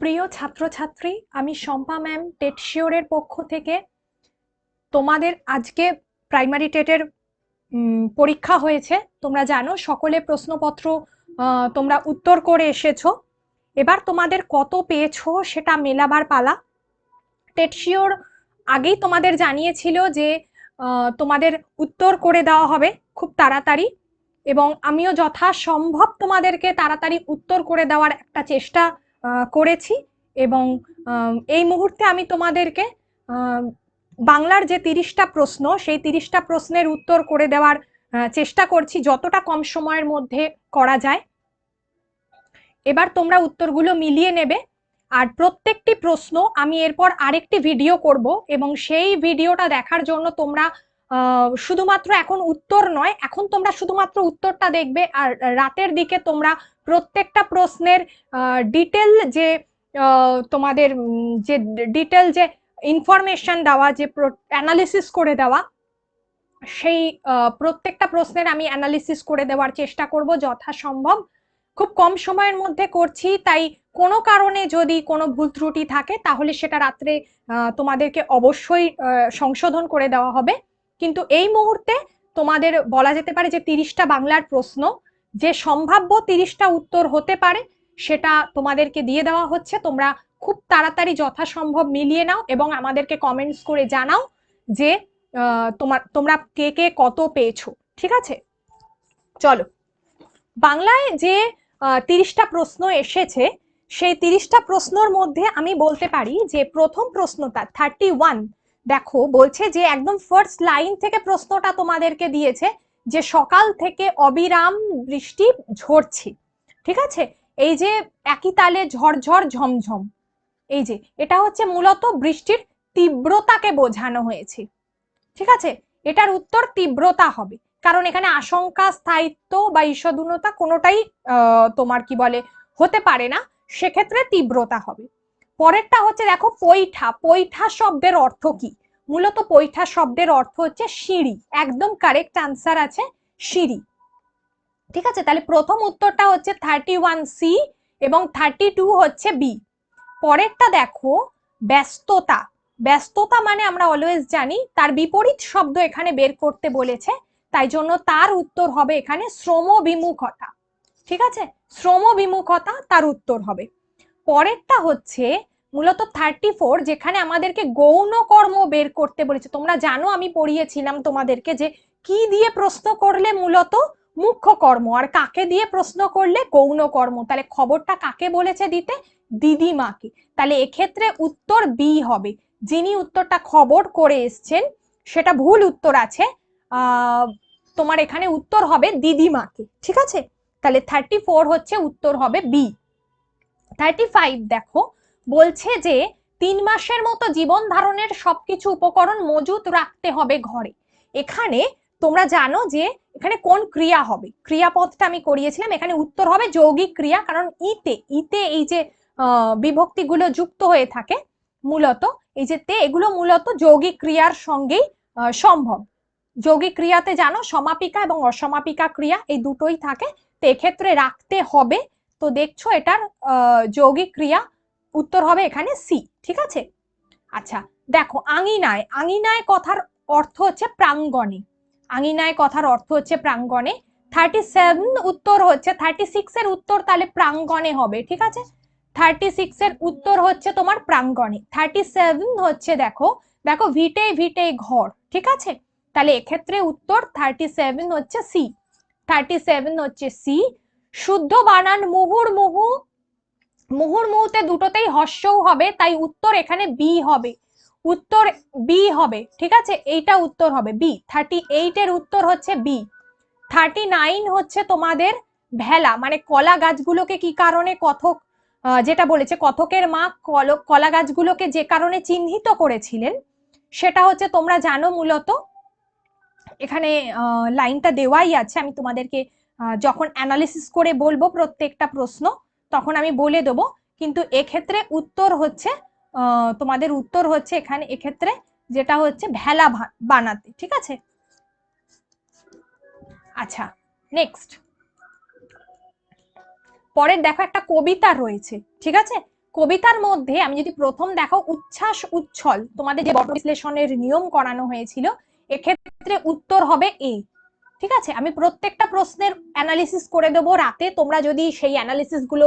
প্রিয় ছাত্রছাত্রী, আমি শম্পা ম্যাম টেট শিওরের পক্ষ থেকে তোমাদের আজকে প্রাইমারি টেটের পরীক্ষা হয়েছে। তোমরা জানো, সকলে প্রশ্নপত্র তোমরা উত্তর করে এসেছ। এবার তোমাদের কত পেয়েছ সেটা মেলাবার পালা। টেট শিওর আগেই তোমাদের জানিয়েছিল যে তোমাদের উত্তর করে দেওয়া হবে খুব তাড়াতাড়ি এবং আমিও যথাসম্ভব তোমাদেরকে তাড়াতাড়ি উত্তর করে দেওয়ার একটা চেষ্টা করেছি এবং এই মুহূর্তে আমি তোমাদেরকে বাংলার যে তিরিশটা প্রশ্ন, সেই তিরিশটা প্রশ্নের উত্তর করে দেওয়ার চেষ্টা করছি যতটা কম সময়ের মধ্যে করা যায়। এবার তোমরা উত্তরগুলো মিলিয়ে নেবে। আর প্রত্যেকটি প্রশ্ন আমি এরপর আরেকটি ভিডিও করব এবং সেই ভিডিওটা দেখার জন্য তোমরা শুধুমাত্র এখন উত্তর নয়, এখন তোমরা শুধুমাত্র উত্তরটা দেখবে আর রাতের দিকে তোমরা প্রত্যেকটা প্রশ্নের ডিটেল যে তোমাদের যে ডিটেল যে ইনফরমেশন দেওয়া, যে অ্যানালিসিস করে দেওয়া, সেই প্রত্যেকটা প্রশ্নের আমি অ্যানালিসিস করে দেওয়ার চেষ্টা করব যথাসম্ভব। খুব কম সময়ের মধ্যে করছি, তাই কোনো কারণে যদি কোনো ভুল ত্রুটি থাকে, তাহলে সেটা রাত্রে তোমাদেরকে অবশ্যই সংশোধন করে দেওয়া হবে। কিন্তু এই মুহূর্তে তোমাদের বলা যেতে পারে যে তিরিশটা বাংলার প্রশ্ন যে সম্ভাব্য তিরিশটা উত্তর হতে পারে, সেটা তোমাদেরকে দিয়ে দেওয়া হচ্ছে। তোমরা খুব তাড়াতাড়ি যথাসম্ভব মিলিয়ে নাও এবং আমাদেরকে কমেন্টস করে জানাও যে তোমার, তোমরা কে কে কত পেয়েছ, ঠিক আছে? চলো। বাংলায় যে তিরিশটা প্রশ্ন এসেছে, সেই তিরিশটা প্রশ্নর মধ্যে আমি বলতে পারি যে, প্রথম প্রশ্নটা থার্টি ওয়ান দেখো, বলছে যে, একদম ফার্স্ট লাইন থেকে প্রশ্নটা তোমাদেরকে দিয়েছে যে সকাল থেকে অবিরাম বৃষ্টি ঝরছে, ঠিক আছে? এই যে একই তালে ঝরঝর ঝমঝম, এই যে এটা হচ্ছে মূলত বৃষ্টির তীব্রতাকে বোঝানো হয়েছে, ঠিক আছে? এটার উত্তর তীব্রতা হবে, কারণ এখানে আশঙ্কা, স্থায়িত্ব বা ঈষদুনতা কোনোটাই তোমার কি বলে, হতে পারে না, সেক্ষেত্রে তীব্রতা হবে। পরেরটা হচ্ছে দেখো পৈঠা পৈঠা শব্দের অর্থ কি? মূলত পৈঠা শব্দের অর্থ হচ্ছে সিঁড়ি। একদম কারেক্ট আনসার আছে সিঁড়ি। ঠিক আছে? তাহলে প্রথম উত্তরটা হচ্ছে থার্টি ওয়ান সি এবং থার্টি টু হচ্ছে বি পরেরটা দেখো, ব্যস্ততা। ব্যস্ততা মানে আমরা অলওয়েজ জানি, তার বিপরীত শব্দ এখানে বের করতে বলেছে, তাই জন্য তার উত্তর হবে এখানে শ্রম বিমুখতা। ঠিক আছে? শ্রম বিমুখতা তার উত্তর হবে। পরেরটা হচ্ছে মূলত থার্টি ফোর যেখানে আমাদেরকে গৌণ কর্ম বের করতে বলেছে। তোমরা জানো আমি পড়িয়েছিলাম তোমাদেরকে যে কি দিয়ে প্রশ্ন করলে মূলত মুখ্য কর্ম আর কাকে দিয়ে প্রশ্ন করলে গৌণ কর্ম? তাহলে খবরটা কাকে বলেছে দিতে? দিদিমাকে। তাহলে এক্ষেত্রে উত্তর বি হবে। যিনি উত্তরটা খবর করে এসছেন, সেটা ভুল উত্তর আছে। তোমার এখানে উত্তর হবে দিদিমাকে। ঠিক আছে? তাহলে থার্টি ফোর হচ্ছে উত্তর হবে বি থার্টি ফাইভ দেখো বলছে যে তিন মাসের মতো জীবন ধারণের সবকিছু উপকরণ মজুত রাখতে হবে ঘরে। এখানে তোমরা জানো যে এখানে কোন ক্রিয়া হবে। ক্রিয়াপদটা আমি করিয়েছিলাম, এখানে উত্তর হবে যৌগিক ক্রিয়া, কারণ ইতে ইতে এই যে বিভক্তিগুলো যুক্ত হয়ে থাকে, মূলত এই যে তে, এগুলো মূলত যৌগিক ক্রিয়ার সঙ্গেই সম্ভব। যৌগিক ক্রিয়াতে জানো সমাপিকা এবং অসমাপিকা ক্রিয়া এই দুটোই থাকে। তো এক্ষেত্রে রাখতে হবে। তো দেখছ এটার যৌগিক ক্রিয়া উত্তর হবে এখানে সি ঠিক আছে? আচ্ছা দেখো, আঙিনায় আঙিনায় কথার অর্থ হচ্ছে প্রাঙ্গণে। আঙিনায় কথার অর্থ হচ্ছে প্রাঙ্গণে। থার্টি সেভেন উত্তর হচ্ছে থার্টি এর উত্তর তাহলে প্রাঙ্গণে হবে, ঠিক আছে? থার্টি এর উত্তর হচ্ছে তোমার প্রাঙ্গণে। থার্টি সেভেন হচ্ছে দেখো দেখো ভিটে ভিটে ঘর, ঠিক আছে? তাহলে এক্ষেত্রে উত্তর থার্টি সেভেন হচ্ছে সি থার্টি সেভেন হচ্ছে সি শুদ্ধ বানান মুহুর মুহু মুহুর মুহুতে দুটোতেই হর্ষও হবে, তাই উত্তর এখানে বি হবে। উত্তর বি হবে, ঠিক আছে? এইটা উত্তর হবে বি থার্টি এইট এর উত্তর হচ্ছে বি থার্টি নাইন হচ্ছে তোমাদের ভেলা মানে কলা গাছগুলোকে কি কারণে কথক যেটা বলেছে, কথকের মা কল- কলা গাছগুলোকে যে কারণে চিহ্নিত করেছিলেন, সেটা হচ্ছে তোমরা জানো মূলত, এখানে লাইনটা দেওয়াই আছে, আমি তোমাদেরকে যখন অ্যানালিসিস করে বলব প্রত্যেকটা প্রশ্ন তখন আমি বলে দেবো। কিন্তু এক্ষেত্রে উত্তর হচ্ছে তোমাদের উত্তর হচ্ছে এখানে এক্ষেত্রে যেটা হচ্ছে ভেলা বানাতে, ঠিক আছে? আচ্ছা নেক্সট পরের দেখো একটা কবিতা রয়েছে, ঠিক আছে? কবিতার মধ্যে আমি যদি প্রথম দেখো উচ্ছ্বাস উচ্ছল, তোমাদের যে বর্ণ বিশ্লেষণের নিয়ম করানো হয়েছিল, এক্ষেত্রে উত্তর হবে এ। ঠিক আছে? আমি প্রত্যেকটা প্রশ্নের অ্যানালিসিস করে দেবো রাতে। তোমরা যদি সেই অ্যানালিসিসগুলো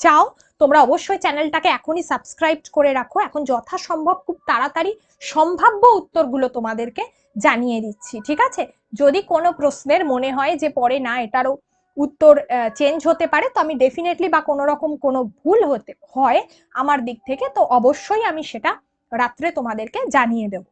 চাও, তোমরা অবশ্যই চ্যানেলটাকে এখনই সাবস্ক্রাইব করে রাখো। এখন যথাসম্ভব খুব তাড়াতাড়ি সম্ভাব্য উত্তরগুলো তোমাদেরকে জানিয়ে দিচ্ছি, ঠিক আছে? যদি কোনো প্রশ্নের মনে হয় যে পরে না, এটারও উত্তর চেঞ্জ হতে পারে, তো আমি ডেফিনেটলি বা কোনো রকম কোনো ভুল হতে, হয় আমার দিক থেকে, তো অবশ্যই আমি সেটা রাত্রে তোমাদেরকে জানিয়ে দেব।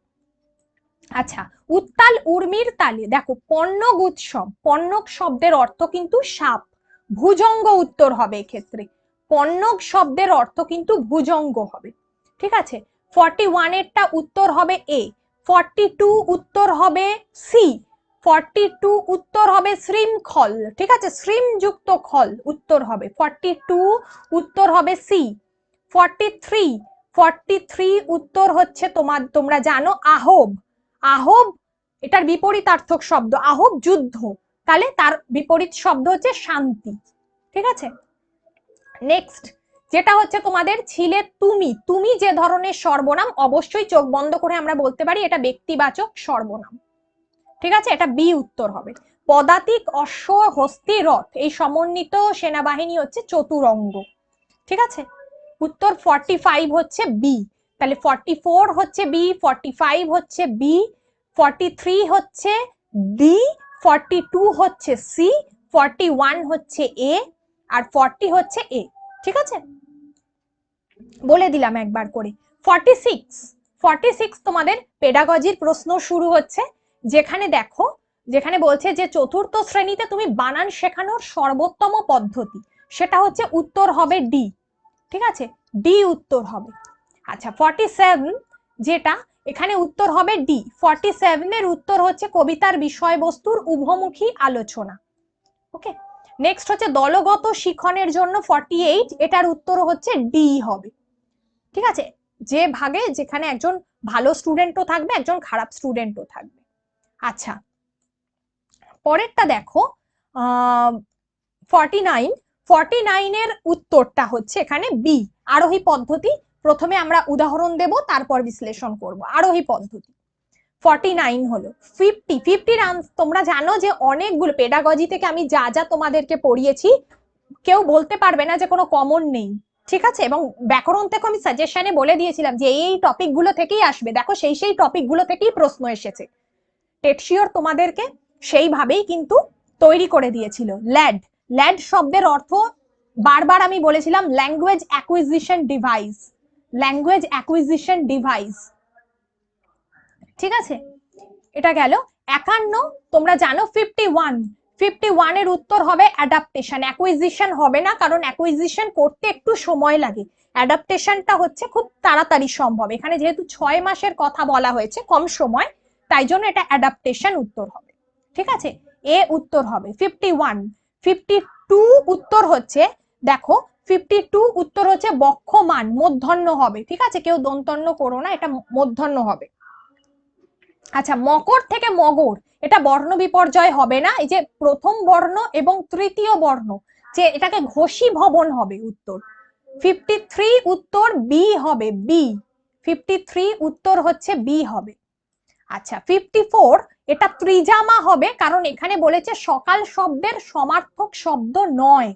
আচ্ছা উত্তাল উর্মির তালে, দেখো পণ্যক উৎসব, পণ্যক শব্দের অর্থ কিন্তু সাপ, ভুজঙ্গ উত্তর হবে এক্ষেত্রে, পণ্যক শব্দের অর্থ কিন্তু ভুজঙ্গ হবে, ঠিক আছে? ফর্টি ওয়ানেরটা উত্তর হবে এ ফর্টি টু উত্তর হবে সি ফর্টি টু উত্তর হবে শৃঙ্খল ঠিক আছে? শ্রীমযুক্ত খল উত্তর হবে ফর্টি টু উত্তর হবে C forty three forty three উত্তর হচ্ছে তোমার, তোমরা জানো আহব আহব এটার বিপরীতার্থক শব্দ আহব যুদ্ধ। তাহলে তার বিপরীত শব্দ হচ্ছে শান্তি। ঠিক আছে? নেক্সট যেটা হচ্ছে তোমাদের ছিলে তুমি। তুমি যে ধরনের সর্বনাম, অবশ্যই চোখ বন্ধ করে আমরা বলতে পারি এটা ব্যক্তিবাচক সর্বনাম। ঠিক আছে? এটা বি উত্তর হবে। পদাতিক অশ্ব হস্তি রথ, এই সমন্বিত সেনাবাহিনী হচ্ছে চতুরঙ্গ। ঠিক আছে? উত্তর ফর্টি ফাইভ হচ্ছে বি। তাহলে ফর্টি ফোর হচ্ছে বি ফর্টি ফাইভ হচ্ছে বি ফর্টি থ্রি হচ্ছে ডি ফর্টি টু হচ্ছে সি ফর্টি ওয়ান হচ্ছে এ আর ফর্টি হচ্ছে এ ঠিক আছে? বলে দিলাম একবার করে। ফর্টি সিক্স ফর্টি সিক্স তোমাদের পেডাগজির প্রশ্ন শুরু হচ্ছে। যেখানে দেখো, যেখানে বলছে যে চতুর্থ শ্রেণীতে তুমি বানান শেখানোর সর্বোত্তম পদ্ধতি, সেটা হচ্ছে উত্তর হবে ডি ঠিক আছে? ডি উত্তর হবে। আচ্ছা ফর্টি সেভেন যেটা, এখানে উত্তর হবে ডি ফর্টি সেভেনের উত্তর হচ্ছে কবিতার বিষয়বস্তুর উভমুখী আলোচনা। ওকে নেক্সট হচ্ছে দলগত শিখনের জন্য ফর্টি এইট এটার উত্তর হচ্ছে ডি হবে। ঠিক আছে? যে ভাগে যেখানে একজন ভালো স্টুডেন্টও থাকবে, একজন খারাপ স্টুডেন্টও থাকবে। আচ্ছা পরেরটা দেখো ফর্টি নাইন ফর্টি নাইনের উত্তরটা হচ্ছে এখানে বি আরোহী পদ্ধতি প্রথমে আমরা উদাহরণ দেব, তারপর বিশ্লেষণ করব। আরোহী পদ্ধতি। ফর্টি নাইন হলো। ফিফটি ফিফটি ফিফটির তোমরা জানো যে অনেকগুলো পেডাগজি থেকে আমি যা যা তোমাদেরকে পড়িয়েছি, কেউ বলতে পারবে না যে কোনো কমন নেই। ঠিক আছে? এবং ব্যাকরণ থেকে আমি সাজেশনে বলে দিয়েছিলাম যে এই টপিকগুলো থেকেই আসবে। দেখো, সেই সেই টপিকগুলো থেকেই প্রশ্ন এসেছে। টেটশিওর তোমাদেরকে সেইভাবেই কিন্তু তৈরি করে দিয়েছিল। ল্যাড ল্যাড শব্দের অর্থ বারবার আমি বলেছিলাম language acquisition device language acquisition device ঠিক আছে? এটা গেল একান্ন, তোমরা জানো ফিফটি ওয়ান ফিফটি ওয়ানের উত্তর হবে অ্যাডাপ্টেশন অ্যাকুইজিশন হবে না, কারণ অ্যাকুইজিশন করতে একটু সময় লাগে। অ্যাডাপ্টেশনটা হচ্ছে খুব তাড়াতাড়ি সম্ভব। এখানে যেহেতু ছয় মাসের কথা বলা হয়েছে, কম সময়, তাই জন্য এটা অ্যাডাপ্টেশন উত্তর হবে। ঠিক আছে? এ উত্তর হবে ফিফটি ওয়ান ফিফটি টু উত্তর হচ্ছে, দেখো ফিফটি টু উত্তর হচ্ছে বক্ষমান, মধ্যাহ্ন হবে, ঠিক আছে? কেউ দন্তন্য করো না, এটা মধ্যাহ্ন হবে। আচ্ছা মকর থেকে মগর, এটা বর্ণ বিপর্যয় হবে না? এই যে প্রথম বর্ণ এবং তৃতীয় বর্ণ, যে এটাকে ঘষি ভবন হবে উত্তর। ফিফটি থ্রি উত্তর বি হবে বি ফিফটি থ্রি উত্তর হচ্ছে বি হবে। আচ্ছা ফিফটি ফোর এটা ত্রিজামা হবে, কারণ এখানে বলেছে সকাল শব্দের সমার্থক শব্দ নয়,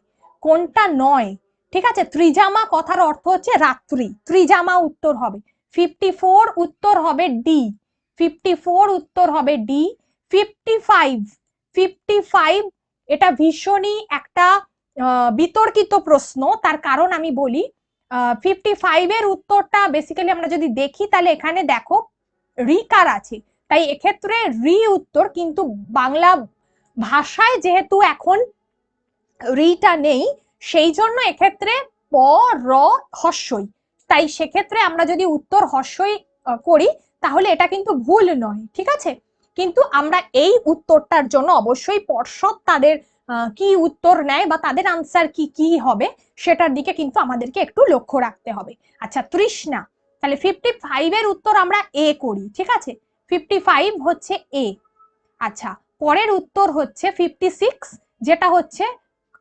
কোনটা নয়? ঠিক আছে? ত্রিজামা কথার অর্থ হচ্ছে রাত্রি। ত্রিজামা উত্তর হবে। ফিফটি ফোর উত্তর হবে ডি ফিফটি ফোর উত্তর হবে D fifty five fifty five এটা ভীষণই একটা বিতর্কিত প্রশ্ন। তার কারণ আমি বলি ফিফটি ফাইভের উত্তরটা বেসিক্যালি আমরা যদি দেখি, তাহলে এখানে দেখো, রিকার আছে। তাই এক্ষেত্রে রি উত্তর, কিন্তু বাংলা ভাষায় যেহেতু এখন রিটা নেই সেই জন্য এক্ষেত্রে প, র, হস্যই। তাই সেক্ষেত্রে আমরা যদি উত্তর হস্যই করি, তাহলে এটা কিন্তু ভুল নয়, ঠিক আছে? কিন্তু আমরা এই উত্তরটার জন্য অবশ্যই পর্ষদ তাদের কি উত্তর নেয় বা তাদের আনসার কি কি হবে, সেটার দিকে কিন্তু আমাদেরকে একটু লক্ষ্য রাখতে হবে। আচ্ছা তৃষ্ণা, তাহলে ফিফটি ফাইভের উত্তর আমরা এ করি, ঠিক আছে? ফিফটি ফাইভ হচ্ছে এ আচ্ছা পরের উত্তর হচ্ছে ফিফটি সিক্স যেটা হচ্ছে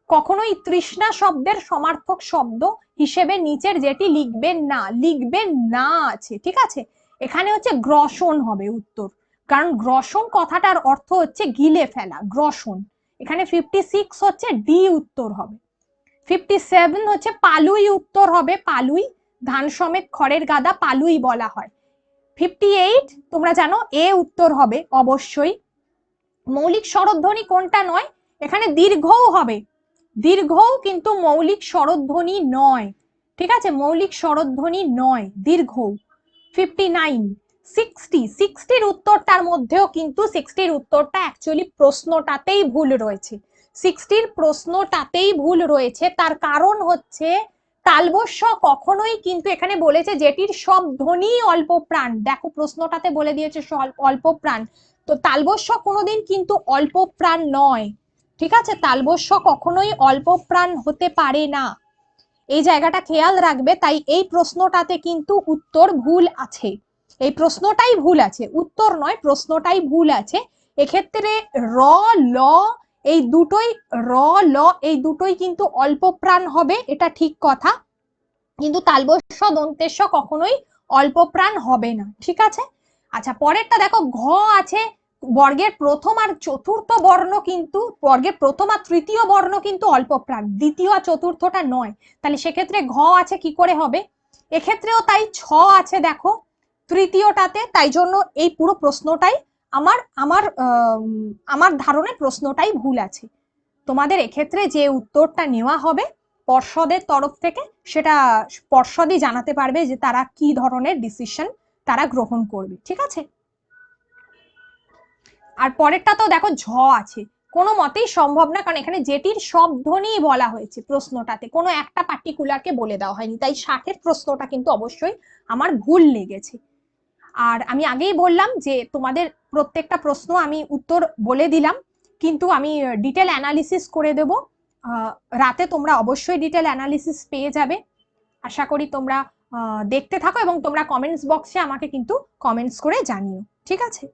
কখনোই তৃষ্ণা শব্দের সমার্থক শব্দ হিসেবে নিচের যেটি লিখবেন না লিখবেন না আছে, ঠিক আছে? এখানে হচ্ছে গ্রসন হবে উত্তর। কারণ গ্রসন কথাটার অর্থ হচ্ছে গিলে ফেলা, গ্রসন। এখানে ফিফটি সিক্স হচ্ছে ডি উত্তর হবে। ফিফটি সেভেন হচ্ছে পালুই উত্তর হবে, পালুই। ধান সমেত খড়ের গাদা পালুই বলা হয়। ফিফটি এইট তোমরা জানো, এ উত্তর হবে অবশ্যই। মৌলিক স্বরধ্বনি কোনটা নয়, এখানে দীর্ঘও হবে। দীর্ঘও কিন্তু মৌলিক স্বরধ্বনি নয়। ঠিক আছে? মৌলিক স্বরধ্বনি নয় দীর্ঘ ফিফটি নাইন সিক্সটি সিক্সটির উত্তরটার মধ্যেও কিন্তু সিক্সটির উত্তরটা অ্যাকচুয়ালি প্রশ্নটাতেই ভুল রয়েছে। সিক্সটির প্রশ্নটাতেই ভুল রয়েছে, তার কারণ হচ্ছে তালবস্য কখনোই কিন্তু এখানে বলেছে যেটির সব ধ্বনি অল্প প্রাণ। দেখো, প্রশ্নটাতে বলে দিয়েছে অল্প প্রাণ। তো তালবস্য কোনোদিন কিন্তু অল্প প্রাণ নয়। ঠিক আছে? তালবস্য কখনোই অল্প প্রাণ হতে পারে না। এই জায়গাটা খেয়াল রাখবে, তাই এই প্রশ্নটাতে কিন্তু উত্তর ভুল আছে। এই প্রশ্নটাই ভুল আছে। উত্তর নয়, প্রশ্নটাই ভুল আছে। এক্ষেত্রে র, ল, এই দুটোই, র, ল, এই দুটোই কিন্তু অল্প প্রাণ হবে, এটা ঠিক কথা। কিন্তু তালবস্য দন্তেশ্ব কখনোই অল্প প্রাণ হবে না। ঠিক আছে? আচ্ছা পরেরটা দেখো, ঘ আছে বর্গের প্রথম আর চতুর্থ বর্ণ কিন্তু, বর্গের প্রথম আর তৃতীয় বর্ণ কিন্তু অল্প প্রাণ দ্বিতীয় আর চতুর্থটা নয়। তাহলে সেক্ষেত্রে ঘ আছে, কি করে হবে? এক্ষেত্রেও তাই ছ আছে, দেখো। তৃতীয়টাতে, তাই জন্য এই পুরো প্রশ্নটাই আমার আমার আমার ধারণে প্রশ্নটাই ভুল আছে। তোমাদের এক্ষেত্রে যে উত্তরটা নেওয়া হবে পর্ষদের তরফ থেকে, সেটা পর্ষদই জানাতে পারবে যে তারা কি ধরনের ডিসিশন তারা গ্রহণ করবে। ঠিক আছে? আর পরেরটা তো দেখো ঝ আছে। কোনো মতেই সম্ভব না, কারণ এখানে যেটির সব ধ্বনি বলা হয়েছে প্রশ্নটাতে। কোনো একটা পার্টিকুলারকে বলে দেওয়া হয়নি, তাই ষাটের প্রশ্নটা কিন্তু অবশ্যই আমার ভুল লেগেছে। আর আমি আগেই বললাম যে তোমাদের প্রত্যেকটা প্রশ্ন আমি উত্তর বলে দিলাম, কিন্তু আমি ডিটেল অ্যানালিসিস করে দেব। রাতে তোমরা অবশ্যই ডিটেল অ্যানালিসিস পেয়ে যাবে। আশা করি তোমরা দেখতে থাকো এবং তোমরা কমেন্টস বক্সে আমাকে কিন্তু কমেন্টস করে জানিও। ঠিক আছে?